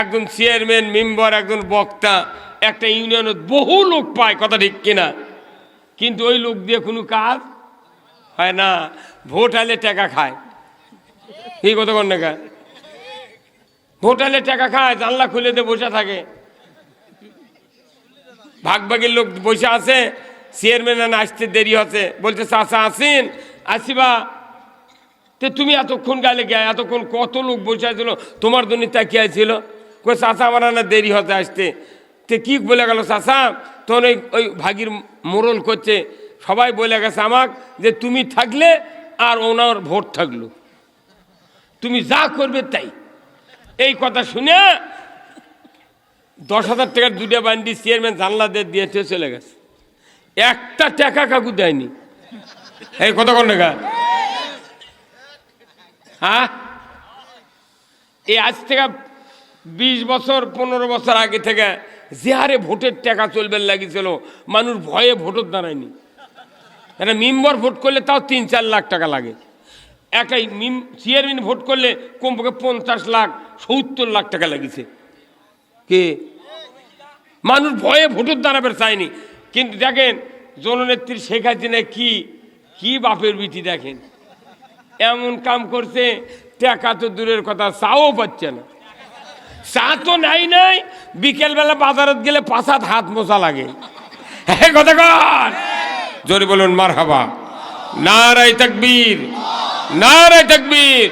একজন chairman, member, একজন বক্তা, একটা ইউনিয়নের বহু লোক পায়, কথা ঠিক কিনা? কিন্তু ওই লোক দিয়ে কোনো কাজ হয় না। ভোট আলে টাকা খায়। এই কথা কন টাকা ভোট আলে টাকা খায়, জানলা খুলে দিয়ে বসে থাকে। ভাগ ভাগের লোক বসে আছে, চেয়ারম্যান আসতে দেরি হচ্ছে। বলছে, চাচা, আসেন, আসিবা। তে তুমি এতক্ষণ গেলে গে এতক্ষণ কত লোক বসে আছিল? তোমার জন্য তাকিয়ে ছিল কই চাচা আমার না দেরি হতে আসতে। তে কি বলে গেল চাচা? তখন ওই ওই ভাগির মোরল করছে, সবাই বলে গেছে আমাক যে তুমি থাকলে আর ওনার ভোট থাকল। তুমি যা করবে তাই। এই কথা শুনে দশ হাজার টাকার দুটো বান্ডি চেয়ারম্যান জানলা দিয়ে দিয়েছে চলে গেছে। একটা টাকা কাকু দেয়নি। এই কত কোন হ্যাঁ? এই আজ থেকে বিশ বছর, পনেরো বছর আগে থেকে যে হারে ভোটের টাকা চলবে লাগিয়েছিল মানুষ ভয়ে ভোটর দাঁড়ায়নি। একটা মেম্বার ভোট করলে তাও তিন চার লাখ টাকা লাগে। একটা মিম, চেয়ারম্যান ভোট করলে কমপক্ষে পঞ্চাশ লাখ, সত্তর লাখ টাকা লাগিয়েছে কে? মানুষ ভয়ে ভোটের দাঁড়াবে চায়নি। কিন্তু দেখেন, জননেত্রী শেখ হাসিনা কি কি বাপের বিটি দেখেন। এমন কাম করছে, টাকা তো দূরের কথা, চাও পাচ্ছে না। চা তো নাই নাই, বিকেলবেলা বাজারত গেলে পাশাত হাত মোছা লাগে। হ্যাঁ কথা কর জোরে বলুন মার হাবা নারাই তাকবীর নারাই তাকবীর।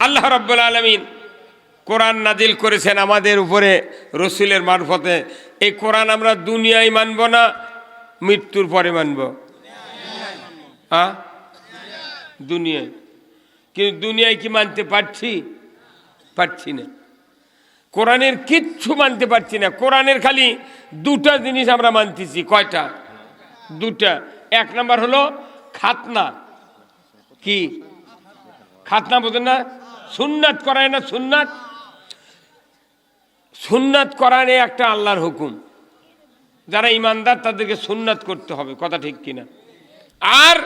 আল্লাহ রাব্বুল আলামিন কোরআন নাজিল করেছেন আমাদের উপরে, রসুলের মারফতে। এই কোরআন আমরা দুনিয়ায় মানব না, মৃত্যুর পরে মানব। হ্যাঁ? দুনিয়ায়। কিন্তু দুনিয়ায় কি মানতে পারছি? পারছি না। কোরআনের কিচ্ছু মানতে পারছি না। কোরআনের খালি দুটা জিনিস আমরা মানতেছি। কয়টা? দুটা। এক নাম্বার হলো খাতনা। কি? খাতনা বোঝেন না? সুন্নাত করায় না সুন্নাত? সুন্নাত করানে একটা আল্লাহর হুকুম। যারা ইমানদার, তাদেরকে সুন্নাত করতে হবে। কথা ঠিক কিনা? আর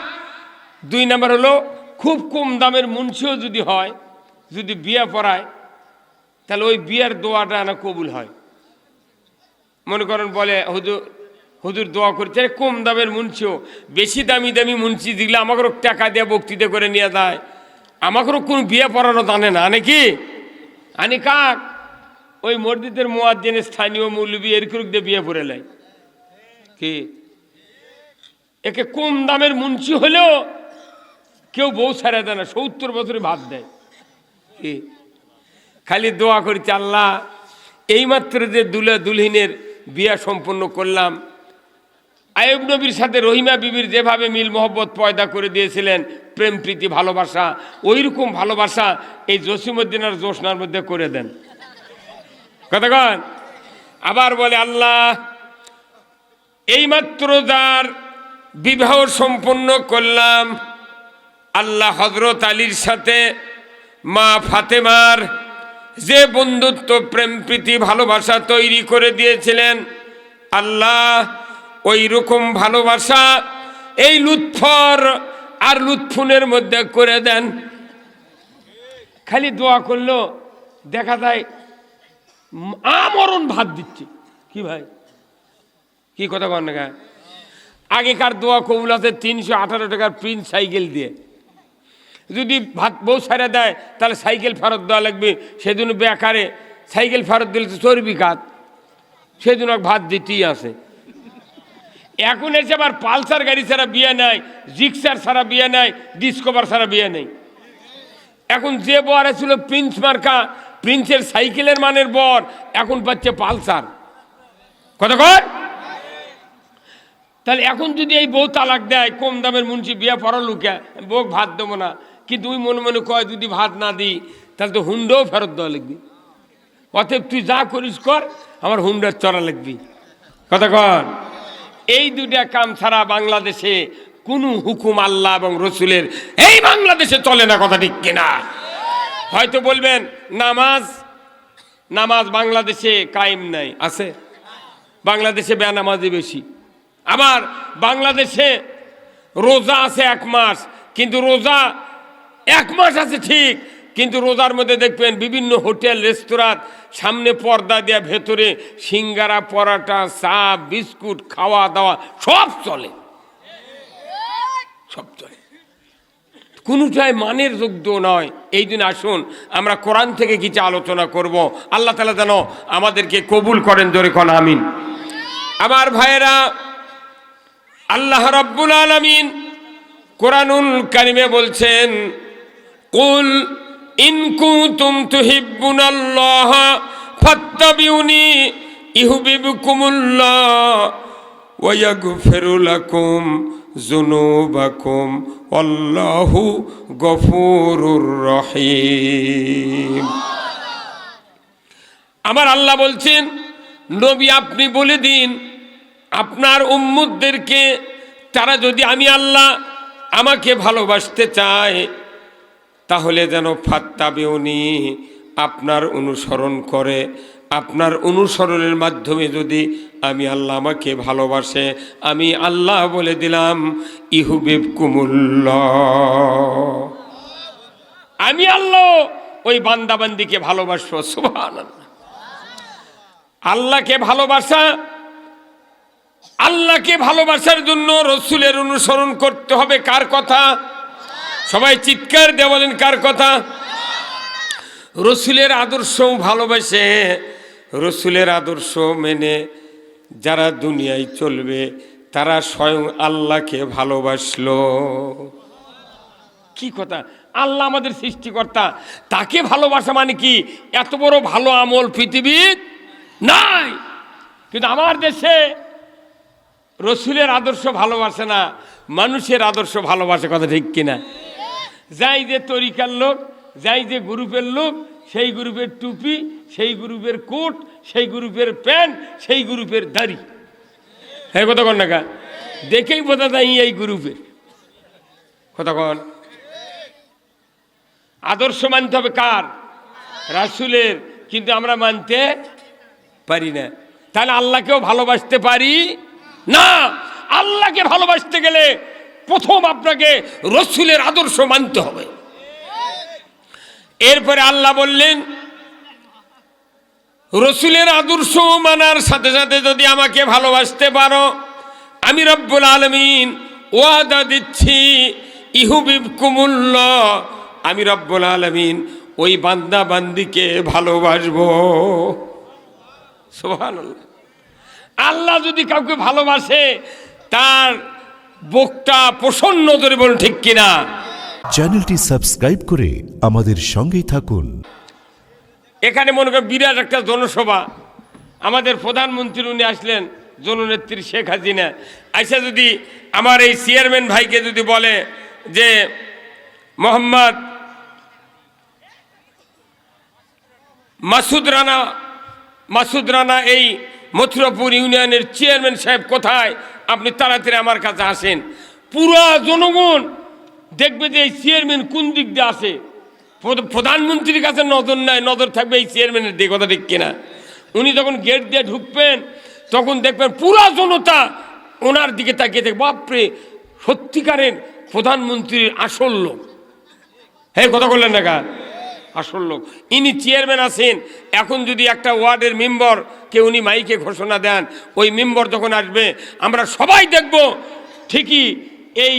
দুই নাম্বার হলো খুব কম দামের মুন্সিও যদি হয়, যদি বিয়ে পড়ায় তাহলে ওই বিয়ের দোয়াটা না কবুল হয়। মনে করেন বলে, হুজুর হুজুর দোয়া করছে আরে কম দামের মুন্সিও, বেশি দামি দামি মুন্সি দিলে আমাকেও টাকা দিয়ে বক্তৃতা করে নিয়ে যায়। আমাকেও কোন বিয়ে পড়ানো জানে না নাকি আনি কাক? ওই মসজিদের মোয়াজ্জেনে স্থানীয় মৌলবী এরকম দিয়ে বিয়ে পড়ে লাই কি? একে কম দামের মুন্সি হলেও কেউ বউ ছাড়া দেয় না, সত্তর বছরে ভাত দেয়। কি? খালি দোয়া করছি আল্লাহ, এইমাত্র যে দুলা দুলহিনের বিয়া সম্পন্ন করলাম, আয়ব নবীর সাথে রহিমা বিবির যেভাবে মিল মোহব্বত পয়দা করে দিয়েছিলেন, প্রেম, প্রীতি, ভালোবাসা ওই রকম ভালোবাসা এই জসিমুদ্দিন আর জোসনার মধ্যে করে দেন। কতক্ষণ আবার বলে, আল্লাহ, এইমাত্র যার বিবাহ সম্পন্ন করলাম, আল্লাহ হজরত আলীর সাথে মা ফাতেমার যে বন্ধুত্ব, প্রেম, প্রীতি, ভালোবাসা তৈরি করে দিয়েছিলেন, আল্লাহ ওই রকম ভালোবাসা এই লুৎফর আর লুৎফুনের মধ্যে করে দেন। খালি দোয়া করল, দেখা যায় আমরণ ভাত দিচ্ছে। কি ভাই? কি কথা কন না আগেকার দোয়া কবুল আছে তিনশো আঠারো টাকার প্রিন্ট সাইকেল দিয়ে। যদি ভাত বউ সারা দেয়, তাহলে সাইকেল ফেরত দেওয়া লাগবে। সেজন্য বেকারে সাইকেল ফেরত দিলে তো চর্বি কাত সেজন্য ভাত দিতেই আছে। এখন এসে আবার পালসার গাড়ি ছাড়া বিয়ে নেয় জিক্সার ছাড়া বিয়ে নেয় ডিসকভার ছাড়া বিয়ে নেই। এখন যে বর ছিল প্রিন্স মার্কা, প্রিন্সের সাইকেলের মানের বর, এখন পাচ্ছে পালসার। কত কর তাহলে এখন যদি এই বউ তালাক দেয়, কম দামের মুন্সি বিয়ে পড়া লুকে, বউ ভাত দেবো না। কিন্তু তুই মনে মনে কয়, যদি ভাত না দিই, তাহলে তো হুন্ডাও ফেরত দেওয়া লিখবি অতএব তুই যা করিস কর, আমার হুন্ডার চড়া লিখবি কথা কর এই দুটা কাম ছাড়া বাংলাদেশে কোনো হুকুম আল্লাহ এবং রসুলের এই বাংলাদেশে চলে না কথা ঠিক কিনা। হয়তো বলবেন, নামাজ নামাজ বাংলাদেশে কায়েম নাই, আছে। বাংলাদেশে বেনামাজি বেশি। আবার বাংলাদেশে রোজা আছে এক মাস, কিন্তু রোজা এক মাস আছে ঠিক, কিন্তু রোজার মধ্যে দেখবেন বিভিন্ন হোটেল, রেস্তোরাঁ, সামনে পর্দা দেওয়া ভেতরে সিঙ্গারা, পরাটা, চা, বিস্কুট খাওয়া দাওয়া সব চলে। সব চলে। কোনোটাই মানের যোগ্য নয়। এই দিন আসুন, আমরা কোরআন থেকে কিছু আলোচনা করব। আল্লাহ তালা যেন আমাদেরকে কবুল করেন, জোরে কন, আমিন। আমার ভাইয়েরা, আল্লাহ রব্বুল আলমিন কোরআনুল কারিমে বলছেন কুল ইন কুতুম তুহিব্বুনাল্লাহ ফাত্তাবিউনি ইহুবিবুকুমুল্লাহ ওয়াগফির লাকুম যুনুবাকুম আল্লাহু গফুরুর রহিম। আমার আল্লাহ বলছেন, নবী আপনি বলে দিন, আপনার উম্মুদদেরকে তারা যদি আমি আল্লাহ আমাকে ভালোবাসতে চায় তাহলে যেন ফাত্তা বেউনি আপনার অনুসরণ করে। আপনার অনুসরণের মাধ্যমে যদি আমি আল্লাহ আমাকে ভালোবাসে, আমি আল্লাহ বলে দিলাম ইহুবেব কুমুল্লা আমি আল্লাহ ওই বান্দাবান্দিকে ভালোবাসবো সুবহান আল্লাহকে ভালোবাসা, আল্লাহকে ভালোবাসার জন্য রসুলের অনুসরণ করতে হবে, কার কথা? সবাই চিৎকার দিয়ে বলেন, কার কথা? রসুলের আদর্শ ভালোবাসে, রসুলের আদর্শ মেনে যারা দুনিয়ায় চলবে, তারা স্বয়ং আল্লাহকে ভালোবাসলো। কি কথা? আল্লাহ আমাদের সৃষ্টিকর্তা, তাকে ভালোবাসা মানে কি? এত বড় ভালো আমল পৃথিবীর নাই। কিন্তু আমার দেশে রসুলের আদর্শ ভালোবাসে না, মানুষের আদর্শ ভালোবাসে কথা ঠিক কিনা? যাই যে তরিকার লোক, যাই যে গ্রুপের লোক, সেই গ্রুপের টুপি, সেই গ্রুপের কোট, সেই গ্রুপের প্যান্ট, সেই গ্রুপের দাড়ি। হ্যাঁ কথা কন না দেখেই বোঝা যায় এই গ্রুপের কথা কন। আদর্শ মানতে হবে কার? রাসুলের। কিন্তু আমরা মানতে পারি না। তাহলে আল্লাহকেও ভালোবাসতে পারি না। আল্লাহকে ভালোবাসতে গেলে প্রথম আপনাকে রসুলের আদর্শ মানতে হবে। এরপরে আল্লাহ বললেন, রসুলের আদর্শ মানার সাথে সাথে যদি আমাকে ভালোবাসতে পারো, আমি রব্বুল আলমিন ওয়াদা দিচ্ছি ইহুবিব কুমুল্ল আমি রব্বুল আলমিন ওই বান্দা বান্দিকে ভালোবাসবো। সুবহানাল্লাহ। আল্লাহ যদি কাউকে ভালোবাসে, তার বুকটা প্রসন্ন ধরে বলুন ঠিক কিনা? চ্যানেলটি সাবস্ক্রাইব করে আমাদের সঙ্গেই থাকুন। এখানে মনে করেন বিরাট একটা জনসভা। আমাদের প্রধানমন্ত্রী উনি আসলেন জননেত্রী শেখ হাসিনা। আইসা যদি আমার এই চেয়ারম্যান ভাইকে যদি বলে যে মোহাম্মদ মাসুদ রানা মাসুদ রানা এই মথুরাপুর ইউনিয়নের চেয়ারম্যান সাহেব কোথায়? আপনি তাড়াতাড়ি আমার কাছে আসেন। পুরা জনগণ দেখবে যে এই চেয়ারম্যান কোন দিক দিয়ে আসে প্রধানমন্ত্রীর কাছে নজর নাই, নজর থাকবে এই চেয়ারম্যানের দিকে, কথা ঠিক কিনা। উনি যখন গেট দিয়ে ঢুকবেন, তখন দেখবেন পুরা জনতা ওনার দিকে তাকিয়ে দেখবে বাপরে, সত্যিকারের প্রধানমন্ত্রীর আসল লোক। হ্যাঁ কথা বললেন না আসল লোক। ইনি চেয়ারম্যান আছেন। এখন যদি একটা ওয়ার্ডের মেম্বার কে উনি মাইকে ঘোষণা দেন, ওই মেম্বার যখন আসবে, আমরা সবাই দেখব ঠিকই এই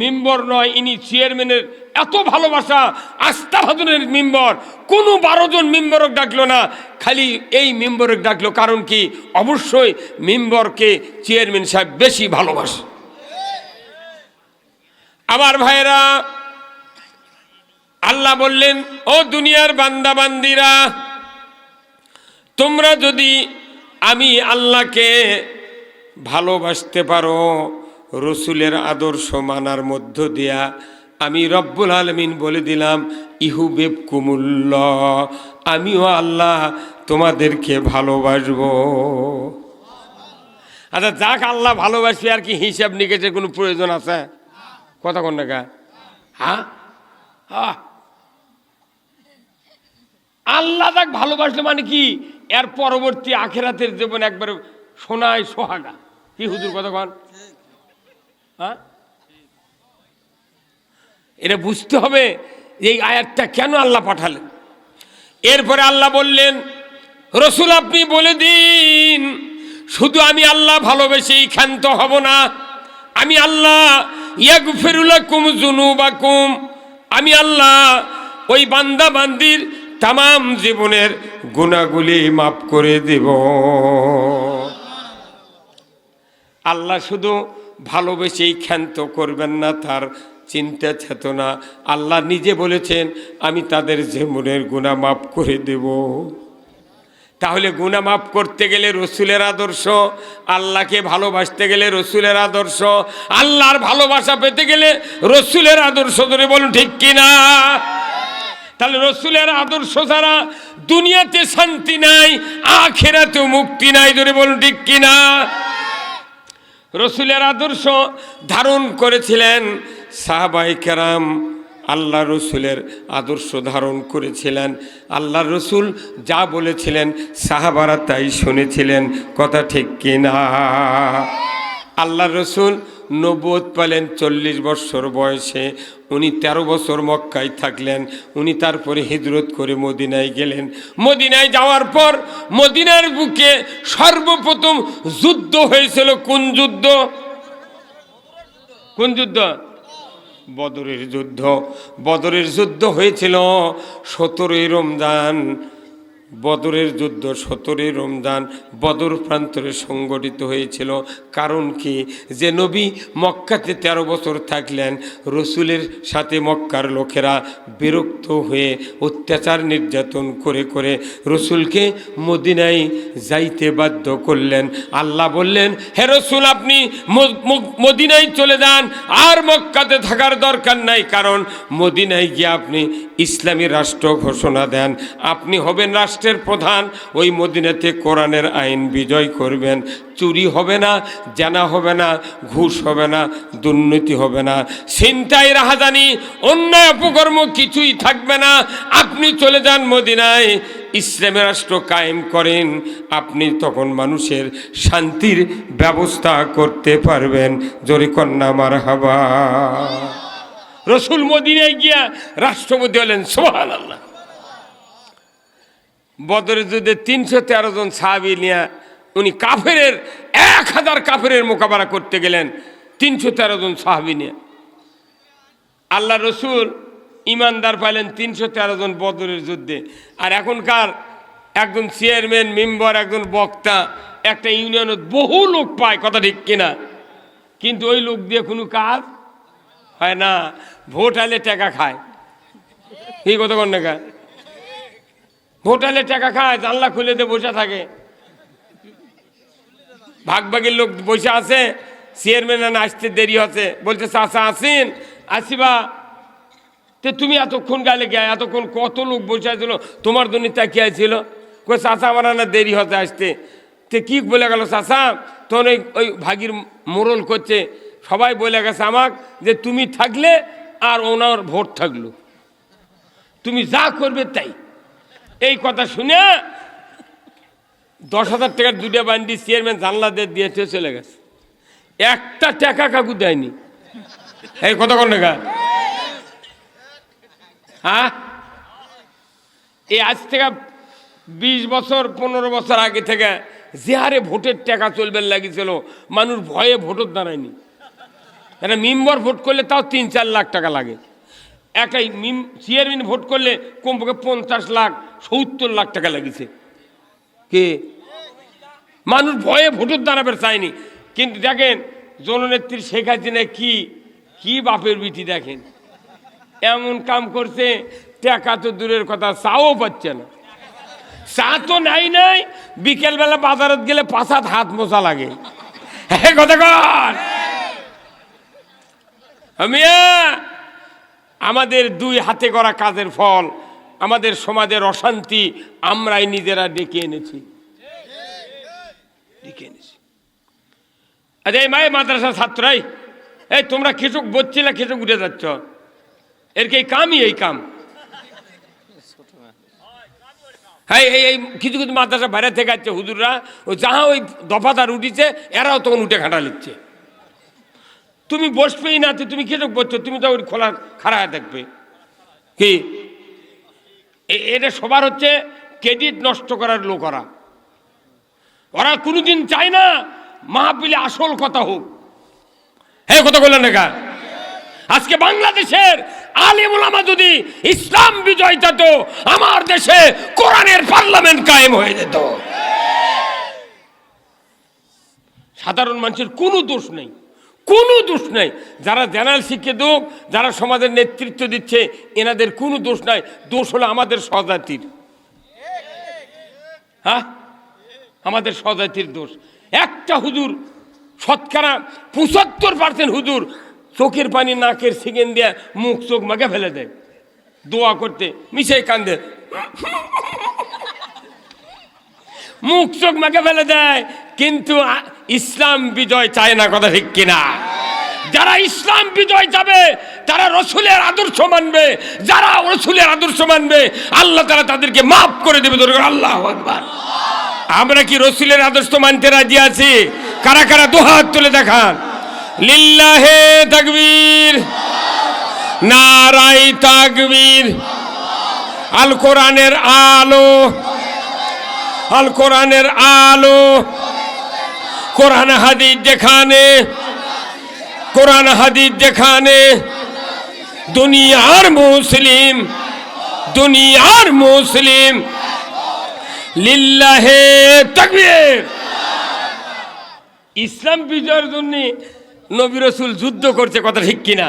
মেম্বর নয়, ইনি চেয়ারম্যানের এত ভালোবাসা আস্থা ভাজনের মেম্বার। কোনো বারো জন মেম্বারক ডাকলো না, খালি এই মেম্বরক ডাকলো। কারণ কি? অবশ্যই মেম্বরকে চেয়ারম্যান সাহেব বেশি ভালোবাসে। আমার ভাইয়েরা আল্লাহ বললেন, ও দুনিয়ার বান্দা বান্দিরা তোমরা যদি আমি আল্লাহকে ভালোবাসতে পারো, রসুলের আদর্শ মানার মধ্য দিয়া, আমি রব্বুল আলমিন বলে দিলাম ইহুবেব কুমুল্ল আমিও আল্লাহ তোমাদেরকে ভালোবাসবো। আচ্ছা যাক, আল্লাহ ভালোবাসি আর কি হিসাব নিকেশের কোনো প্রয়োজন আছে? কথা কোন না হ্যাঁ? হ্যাঁ আল্লাহ তাক ভালোবাসলে মানে কি? এর পরবর্তী আখেরাতের জীবন একবার সোনায় সোহাগা। কি হুজুর কথা কন? হ্যাঁ? এটা বুঝতে হবে এই আয়াতটা কেন আল্লাহ পাঠালেন। এরপরে আল্লাহ বললেন, রসুল আপনি বলে দিন, শুধু আমি আল্লাহ ভালোবেসেই ক্ষান্ত হব না। আমি আল্লাহ ইয়াগফিরুলাকুম জুনুবাকুম আমি আল্লাহ ওই বান্দা বান্দির তাম জীবনের গুণাগুলি মাফ করে দেব। আল্লাহ শুধু ভালোবেসেই ক্ষান্ত করবেন না, তার চিন্তা চেতনা আল্লাহ নিজে বলেছেন, আমি তাদের জীবনের গুণা মাফ করে দেব। তাহলে গুণা মাফ করতে গেলে রসুলের আদর্শ, আল্লাহকে ভালোবাসতে গেলে রসুলের আদর্শ, আল্লাহর ভালোবাসা পেতে গেলে রসুলের আদর্শ ধরে বলুন ঠিক কিনা? তাহলে রসুলের আদর্শ ছাড়া দুনিয়াতে শান্তি নাই, আখেরাতেও মুক্তি নাই। ধরে বলুন, ঠিক কিনা? রসুলের আদর্শ ধারণ করেছিলেন সাহাবাই কেরাম। আল্লাহ রসুলের আদর্শ ধারণ করেছিলেন। আল্লাহ রসুল যা বলেছিলেন, সাহাবারা তাই শুনেছিলেন। কথা ঠিক কিনা? আল্লাহ রসুল নব্বত পেলেন চল্লিশ বছর বয়সে। উনি ১৩ বছর মক্কায় থাকলেন। উনি তারপরে হিজরত করে মদিনায় গেলেন। মদিনায় যাওয়ার পর মদিনার বুকে সর্বপ্রথম যুদ্ধ হয়েছিল। কোন যুদ্ধ? কোন যুদ্ধ? বদরের যুদ্ধ। বদরের যুদ্ধ হয়েছিল সতেরোই রমজান বদরের যুদ্ধ সতেরোই রমজান বদর প্রান্তরে সংগঠিত হয়েছিল। কারণ কি? যে নবী মক্কাতে ১৩ বছর থাকলেন, রসুলের সাথে মক্কার লোকেরা বিরক্ত হয়ে অত্যাচার নির্যাতন করে করে রসুলকে মদিনায় যাইতে বাধ্য করলেন। আল্লাহ বললেন, হে রসুল, আপনি মদিনায় চলে যান। আর মক্কাতে থাকার দরকার নাই, কারণ মদিনায় গিয়ে আপনি ইসলামী রাষ্ট্র ঘোষণা দেন। আপনি হবেন রাষ্ট্রের প্রধান, ওই মদিনাতে কোরআনের আইন বিজয় করবেন। চুরি হবে না, জানা হবে না, ঘুষ হবে না, দুর্নীতি হবে না। ছিনতাই রাহাজানি অন্যায় অপকর্ম কিছুই থাকবে না। আপনি চলে যান মদিনায়, ইসলামী রাষ্ট্র কায়েম করেন। আপনি তখন মানুষের শান্তির ব্যবস্থা করতে পারবেন। জোরে কন্যা মার হাবা রসুল মদিনায় গিয়া রাষ্ট্রপতি হলেন সোহান আল্লাহ বদরের যুদ্ধে তিনশো তেরো জন সাহাবি নিয়ে উনি কাফেরের এক হাজার কাফের মোকাবেলা করতে গেলেন তিনশো তেরো জন সাহাবি নিয়ে। আল্লাহ রসুল ইমানদার পাইলেন তিনশো তেরো জন বদরের যুদ্ধে। আর এখনকার একজন চেয়ারম্যান, মেম্বার, একজন বক্তা, একটা ইউনিয়নত বহু লোক পায়, কথা ঠিক কিনা? কিন্তু ওই লোক দিয়ে কোনো কাজ হয় না। ভোট আলে টাকা খায়। এই কথা কোন? আলে টাকা খায়, জানলা খুলে দিয়ে বসে থাকে। ভাগ ভাগের লোক বসে আছে চেয়ারম্যান আসতে দেরি হচ্ছে। বলছে চাষা আসেন, আসিবা। তে তুমি এতক্ষণ গেলে গে এতক্ষণ কত লোক বসে আছিল, তোমার জন্য তাকিয়ে ছিল কই চাষা আমার না দেরি হতে আসতে। তে কি বলে গেল চাষা তখন ওই ওই ভাগির মোরল করছে, সবাই বলে গেছে আমাক যে তুমি থাকলে আর ওনার ভোট থাকল। তুমি যা করবে তাই। এই কথা শুনে দশ হাজার টাকার দুটো বান্ডি চেয়ারম্যান জানলা দিয়ে চলে গেছে। একটা টাকা কাকু দেয়নি। এই কত কোন টাকা হ্যাঁ? এই আজ থেকে বিশ বছর, পনেরো বছর আগে থেকে যে হারে ভোটের টাকা চলবে লাগিয়েছিল, মানুষ ভয়ে ভোটর দাঁড়ায়নি। একটা মেম্বার ভোট করলে তাও তিন চার লাখ টাকা লাগে। একটা মিম, চেয়ারম্যান ভোট করলে কমপক্ষে পঞ্চাশ লাখ, সত্তর লাখ টাকা লাগিয়েছে কে? মানুষ ভয়ে ভোটের দাঁড়াবে চায়নি। কিন্তু দেখেন, জননেত্রী শেখ হাসিনা কি কি বাপের বিটি দেখেন। এমন কাম করছে, টাকা তো দূরের কথা, চাও পাচ্ছে না। চা তো নাই নাই, বিকেলবেলা বাজারত গেলে পাশাত হাত মোছা লাগে। হ্যাঁ কথা কর আমিয়া আমাদের দুই হাতে করা কাজের ফল, আমাদের সমাজের অশান্তি আমরাই নিজেরা ডেকে এনেছি। ডেকে এনেছি। আচ্ছা এই মায়ের মাদ্রাসার ছাত্রাই এই তোমরা খেচুক বলছিলে খেচুক উঠে যাচ্ছ। এর কি কামই এই কাম? হ্যাঁ এই এই কিছু কিছু মাদ্রাসা বাইরে থেকে আসছে হুজুররা, ও যাহা ওই দফাদার উঠিছে, এরাও তখন উঠে খাটা লিখছে। তুমি বসবেই না তো তুমি খেচুক বলছো তুমি তো ওই খোলা খাড়া থাকবে কি? এটা সবার হচ্ছে ক্রেডিট নষ্ট করার লোক ওরা। ওরা কোনোদিন চায় না মাহফিলে আসল কথা হোক। হ্যাঁ কথা বললেন না আজকে বাংলাদেশের আলিমুলামা যদি ইসলাম বিজয় যেত আমার দেশে কোরআনের পার্লামেন্ট কায়েম হয়ে যেত। সাধারণ মানুষের কোনো দোষ নেই। কোনো দোষ নেই। যারা জেনারেল শিক্ষিত হোক, যারা সমাজের নেতৃত্ব দিচ্ছে এনাদের কোনো দোষ নাই। দোষ হলো আমাদের স্বজাতির। হ্যাঁ? আমাদের স্বজাতির দোষ। একটা হুজুর শতকরা পঁচাত্তর পার্সেন্ট হুজুর চোখের পানি নাকের সিগেন দিয়ে মুখ চোখ মাকে ফেলে দেয়। দোয়া করতে মিশে কান্দে। মুখ চোখ মাকে ফেলে দেয়। কিন্তু ইসলাম বিজয় চায় না কথা ঠিক কিনা? যারা ইসলাম বিজয় যাবে তারা রসুলের আদর্শ মানবে। যারা রসুলের আদর্শ মানবে, আল্লাহ তারা তাদেরকে মাফ করে দেবে আল্লাহ আমরা কি রসুলের আদর্শ মানতে রাজি আছি? কারা কারা দুহাত তুলে দেখান। লিল্লাহে তাকবীর নারাই তাকবীর, আল কোরআনের আলো, আল কোরআনের আলো কোরআন হাদিস যেখানে, কোরআন হাদিস যেখানে, দুনিয়ার মুসলিম দুনিয়ার মুসলিম, লিল্লাহে তাকবীর। ইসলাম বিজয়ের জন্য নবী রসুল যুদ্ধ করছে, কথা ঠিক কিনা?